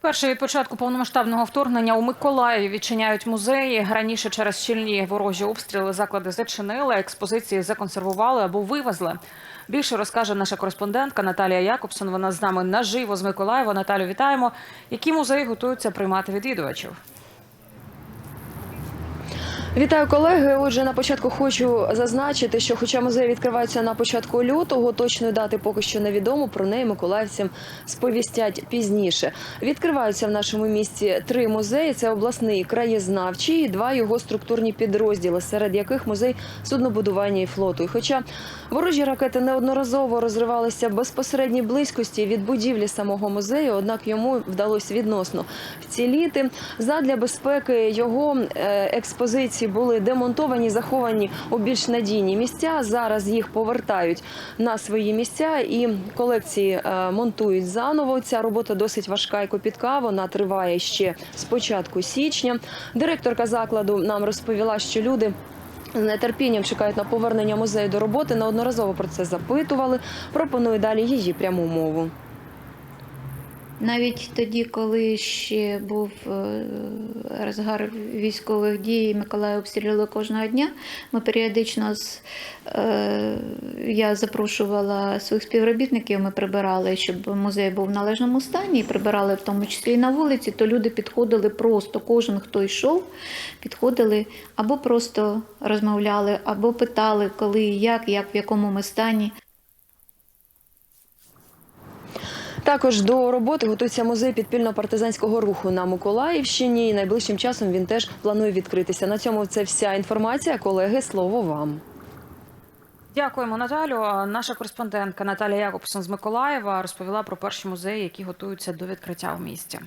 Перше від початку повномасштабного вторгнення у Миколаєві відчиняють музеї. Раніше через щільні ворожі обстріли заклади зачинили, експозиції законсервували або вивезли. Більше розкаже наша кореспондентка Наталія Якобсон. Вона з нами наживо з Миколаєва. Наталю, вітаємо. Які музеї готуються приймати відвідувачів? Вітаю колеги. Отже, на початку хочу зазначити, що, хоча музеї відкриваються на початку лютого, точної дати поки що невідомо. Про неї миколаївцям сповістять пізніше. Відкриваються в нашому місті три музеї: це обласний краєзнавчий, і два його структурні підрозділи, серед яких музей суднобудування і флоту. І хоча ворожі ракети неодноразово розривалися в безпосередній близькості від будівлі самого музею, однак йому вдалося відносно вціліти. Задля безпеки його е, експозиції були демонтовані, заховані у більш надійні місця. Зараз їх повертають на свої місця і колекції е, монтують заново. Ця робота досить важка і копітка. Вона триває ще з початку січня. Директорка закладу нам розповіла, що люди. З нетерпінням чекають на повернення музею до роботи. Неодноразово про це запитували. Пропоную далі її пряму мову. Навіть тоді, коли ще був е, розгар військових дій, Миколаїв обстрілювали кожного дня. Ми періодично з е, я запрошувала своїх співробітників. Ми прибирали, щоб музей був в належному стані, і прибирали в тому числі і на вулиці. То люди підходили просто, кожен, хто йшов, підходили або просто розмовляли, або питали, коли як, як в якому ми стані. Також до роботи готується музей підпільно-партизанського руху на Миколаївщині. Найближчим часом він теж планує відкритися. На цьому це вся інформація. Колеги, слово вам. Дякуємо, Наталю. Наша кореспондентка Наталія Якобсон з Миколаєва розповіла про перші музеї, які готуються до відкриття в місті.